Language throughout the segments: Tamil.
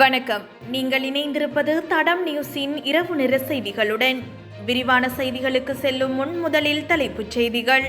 வணக்கம். நீங்கள் இணைந்திருப்பது தடம் நியூஸின் இரவு நிற செய்திகளுடன். விரிவான செய்திகளுக்கு செல்லும் முன் முதலில் தலைப்புச் செய்திகள்.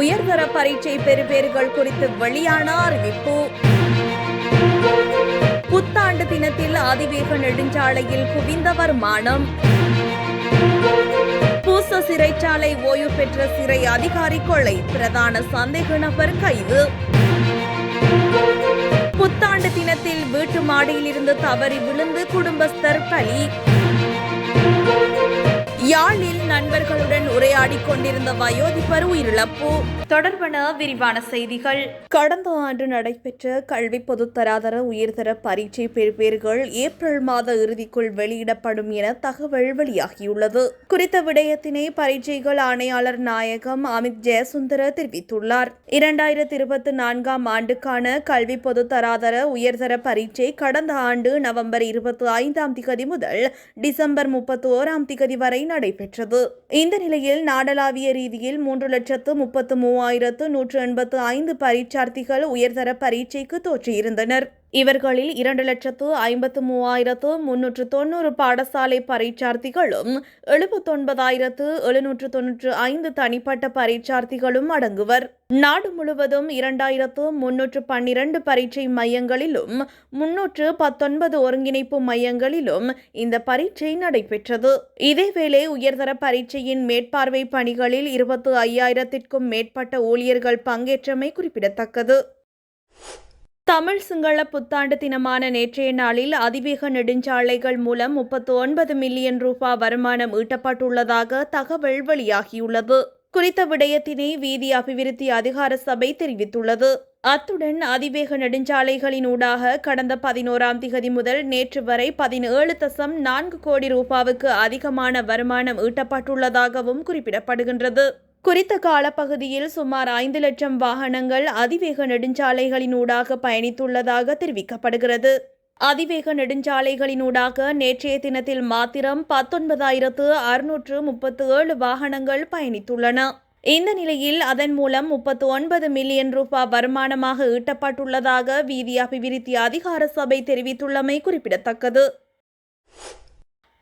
உயர்தர பரீட்சை பெறுபேறுகள் குறித்து வெளியான அறிவிப்பு. புத்தாண்டு தினத்தில் அதிவேக நெடுஞ்சாலையில் குவிந்தவர் மானம் பூச சிறைச்சாலை ஓய்வு பெற்ற சிறை அதிகாரி கொலை பிரதான சந்தேக நபர் கைது. புத்தாண்டு தினத்தில் வீட்டு மாடியில் இருந்து தவறி விழுந்து குடும்பஸ்தர் பலி. யாழில் நண்பர்களுடன் உரையாடிக் கொண்டிருந்த வயோதிபர் உயிரிழப்பு. தொடர்பான விரிவான செய்திகள். கடந்த ஆண்டு நடைபெற்ற கல்வி பொதுத்தராதர உயர்தர பரீட்சை பெறுபேறுகள் ஏப்ரல் மாத இறுதிக்குள் வெளியிடப்படும் என தகவல் வெளியாகியுள்ளது. குறித்த விடயத்தினை பரீட்சைகள் ஆணையாளர் நாயகம் அமித் ஜெயசுந்தர தெரிவித்துள்ளார். இரண்டாயிரத்தி இருபத்தி நான்காம் ஆண்டுக்கான கல்வி பொதுத்தராதர உயர்தர பரீட்சை கடந்த ஆண்டு நவம்பர் இருபத்தி ஐந்தாம் திகதி முதல் டிசம்பர் முப்பத்தி ஓராம் திகதி வரை நடைபெற்றது இந்த நிலையில் நாடளாவிய ரீதியில் மூன்று லட்சத்து முப்பத்து மூவாயிரத்து நூற்று எண்பத்து ஐந்து பரீட்சார்த்திகள் உயர்தர பரீட்சைக்கு தோற்றியிருந்தனர். இவர்களில் இரண்டு லட்சத்து ஐம்பத்து மூவாயிரத்து முன்னூற்று தொண்ணூறு பாடசாலை பரீட்சார்த்திகளும் எழுபத்தொன்பதாயிரத்து எழுநூற்று தொன்னூற்று ஐந்து தனிப்பட்ட பரீட்சார்த்திகளும் அடங்குவர். நாடு முழுவதும் இரண்டாயிரத்து முன்னூற்று பன்னிரண்டு பரீட்சை மையங்களிலும் முன்னூற்று பத்தொன்பது ஒருங்கிணைப்பு மையங்களிலும் இந்த பரீட்சை நடைபெற்றது. இதேவேளை உயர்தர பரீட்சையின் மேற்பார்வை பணிகளில் இருபத்து ஐயாயிரத்திற்கும் மேற்பட்ட ஊழியர்கள் பங்கேற்றமை குறிப்பிடத்தக்கது. தமிழ் சிங்கள புத்தாண்டு தினமான நேற்றைய நாளில் அதிவேக நெடுஞ்சாலைகள் மூலம் முப்பத்து ஒன்பது மில்லியன் ரூபாய் வருமானம் ஈட்டப்பட்டுள்ளதாக தகவல் வெளியாகியுள்ளது. குறித்த விடயத்தினை வீதி அபிவிருத்தி அதிகார சபை தெரிவித்துள்ளது. அத்துடன் அதிவேக நெடுஞ்சாலைகளின் ஊடாக கடந்த பதினோராம் திகதி முதல் நேற்று வரை பதினேழு தசம் நான்கு கோடி ரூபாவுக்கு அதிகமான வருமானம் ஈட்டப்பட்டுள்ளதாகவும் குறிப்பிடப்படுகின்றது. குறித்த காலப்பகுதியில் சுமார் ஐந்து லட்சம் வாகனங்கள் அதிவேக நெடுஞ்சாலைகளினூடாக பயணித்துள்ளதாக தெரிவிக்கப்படுகிறது. அதிவேக நெடுஞ்சாலைகளினூடாக நேற்றைய தினத்தில் மாத்திரம் பத்தொன்பதாயிரத்து அறுநூற்று முப்பத்து ஏழு வாகனங்கள் பயணித்துள்ளன. இந்த நிலையில் அதன் மூலம் முப்பத்து ஒன்பது மில்லியன் ரூபாய் வருமானமாக ஈட்டப்பட்டுள்ளதாக வீதி அபிவிருத்தி அதிகார சபை தெரிவித்துள்ளமை குறிப்பிடத்தக்கது.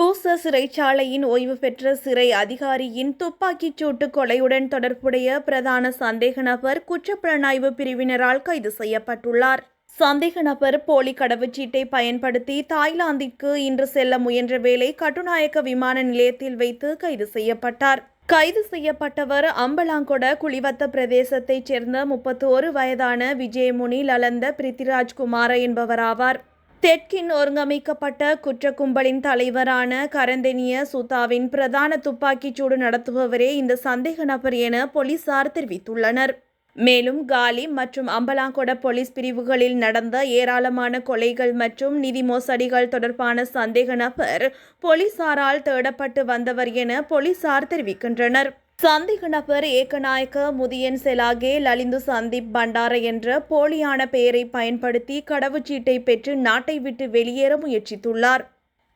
பூச சிறைச்சாலையின் ஓய்வு பெற்ற சிறை அதிகாரியின் துப்பாக்கிச் சூட்டு கொலையுடன் தொடர்புடைய பிரதான சந்தேக நபர் குற்றப்புலனாய்வு பிரிவினரால் கைது செய்யப்பட்டுள்ளார். சந்தேக நபர் போலி கடவுச்சீட்டை பயன்படுத்தி தாய்லாந்திற்கு இன்று செல்ல முயன்ற வேளை கட்டுநாயக்க விமான நிலையத்தில் வைத்து கைது செய்யப்பட்டார். கைது செய்யப்பட்டவர் அம்பலாங்கொட குளிவத்த பிரதேசத்தைச் சேர்ந்த முப்பத்தோரு வயதான விஜயமுனி லலந்த பிரித்திராஜ்குமார என்பவராவார். தெற்கின் ஒருங்கமைக்கப்பட்ட குற்ற கும்பலின் தலைவரான கரந்தெனிய சுதாவின் பிரதான துப்பாக்கிச்சூடு நடத்துபவரே இந்த சந்தேக நபர் என போலீசார் தெரிவித்துள்ளனர். மேலும் காலி மற்றும் அம்பலாங்கொட போலீஸ் பிரிவுகளில் நடந்த ஏராளமான கொலைகள் மற்றும் நிதி மோசடிகள் தொடர்பான சந்தேக நபர் போலீசாரால் தேடப்பட்டு வந்தவர் என போலீசார் தெரிவிக்கின்றனர். சந்தேக நபர் ஏகநாயக்க முதியன் செலாகே லலிந்து சந்தீப் பண்டார என்ற போலியான பெயரை பயன்படுத்தி கடவுச்சீட்டை பெற்று நாட்டை விட்டு வெளியேற முயற்சித்துள்ளார்.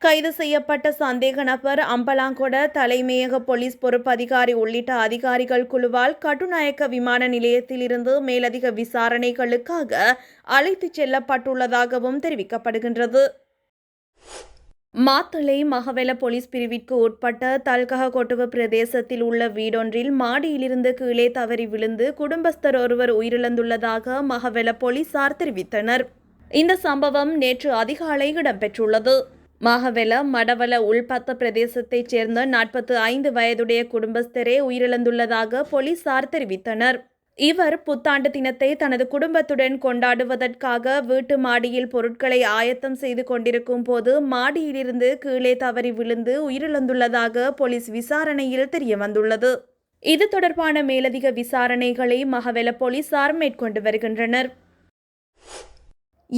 கைது செய்யப்பட்ட சந்தேக நபர் அம்பலாங்கொட தலைமையக போலீஸ் பொறுப்பு அதிகாரி உள்ளிட்ட அதிகாரிகள் குழுவால் கட்டுநாயக்க விமான நிலையத்திலிருந்து மேலதிக விசாரணைகளுக்காக அழைத்துச் செல்லப்பட்டுள்ளதாகவும் தெரிவிக்கப்படுகின்றது. மாத்தளை மகவெல போலீஸ் பிரிவிற்கு உட்பட்ட தல்கஹ கொட்டுவ பிரதேசத்தில் உள்ள வீடொன்றில் மாடியிலிருந்து கீழே தவறி விழுந்து குடும்பஸ்தர் ஒருவர் உயிரிழந்துள்ளதாக மகவெல போலீசார் தெரிவித்தனர். இந்த சம்பவம் நேற்று அதிகாலை இடம்பெற்றுள்ளது. மகவெல மடவல உள்பத்த பிரதேசத்தைச் சேர்ந்த நாற்பத்து ஐந்து வயதுடைய குடும்பஸ்தரே உயிரிழந்துள்ளதாக போலீசார் தெரிவித்தனர். இவர் புத்தாண்டு தினத்தை தனது குடும்பத்துடன் கொண்டாடுவதற்காக வீட்டு மாடியில் பொருட்களை ஆயத்தம் செய்து கொண்டிருக்கும் போது மாடியிலிருந்து கீழே தவறி விழுந்து உயிரிழந்துள்ளதாக போலீஸ் விசாரணையில் தெரியவந்துள்ளது. இது தொடர்பான மேலதிக விசாரணைகளை மகவெல போலீசார் மேற்கொண்டு வருகின்றனர்.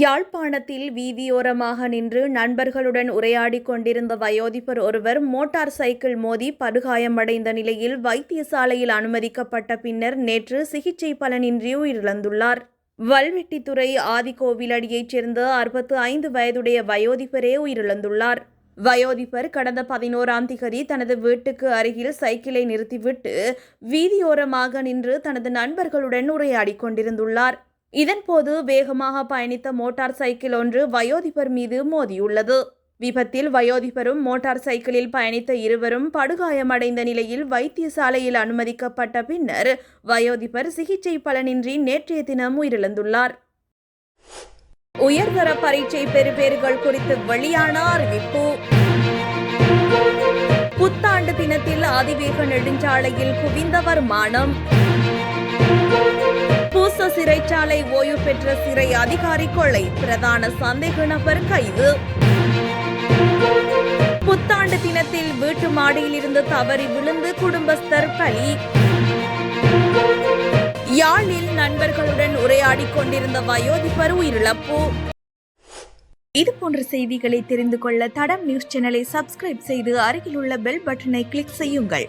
யாழ்ப்பாணத்தில் வீதியோரமாக நின்று நண்பர்களுடன் உரையாடி கொண்டிருந்த வயோதிபர் ஒருவர் மோட்டார் சைக்கிள் மோதி படுகாயமடைந்த நிலையில் வைத்தியசாலையில் அனுமதிக்கப்பட்ட பின்னர் நேற்று சிகிச்சை பலனின்றி உயிரிழந்துள்ளார். வல்வெட்டித்துறை ஆதிகோவிலடியைச் சேர்ந்த அறுபத்து ஐந்து வயதுடைய வயோதிபரே உயிரிழந்துள்ளார். வயோதிபர் கடந்த பதினோராம் திகதி தனது வீட்டுக்கு அருகில் சைக்கிளை நிறுத்திவிட்டு வீதியோரமாக நின்று தனது நண்பர்களுடன் உரையாடி கொண்டிருந்துள்ளார். இதன்போது வேகமாக பயணித்த மோட்டார் சைக்கிள் ஒன்று வயோதிபர் மீது மோதியுள்ளது. விபத்தில் வயோதிபரும் மோட்டார் சைக்கிளில் பயணித்த இருவரும் படுகாயமடைந்த நிலையில் வைத்தியசாலையில் அனுமதிக்கப்பட்ட பின்னர் வயோதிபர் சிகிச்சை பலனின்றி நேற்றைய தினம் உயிரிழந்துள்ளார். உயர்தர பரீட்சை பெறுபேறுகள் குறித்து வெளியான அறிவிப்பு. புத்தாண்டு தினத்தில் அதிவேக நெடுஞ்சாலையில் குவிந்த வருமானம். பூச சிறைச்சாலை ஓய்வு பெற்ற சிறை அதிகாரி கொலை பிரதான சந்தேக நபர் கைது. புத்தாண்டு தினத்தில் வீட்டு மாடியில் இருந்து தவறி விழுந்து குடும்பஸ்தர் பலி. யாழில் நண்பர்களுடன் உரையாடிக் கொண்டிருந்த வயோதிபர் உயிரிழப்பு. இது போன்ற செய்திகளை தெரிந்து கொள்ள தடம் நியூஸ் சேனலை சப்ஸ்கிரைப் செய்து அருகில் உள்ள பெல் பட்டனை கிளிக் செய்யுங்கள்.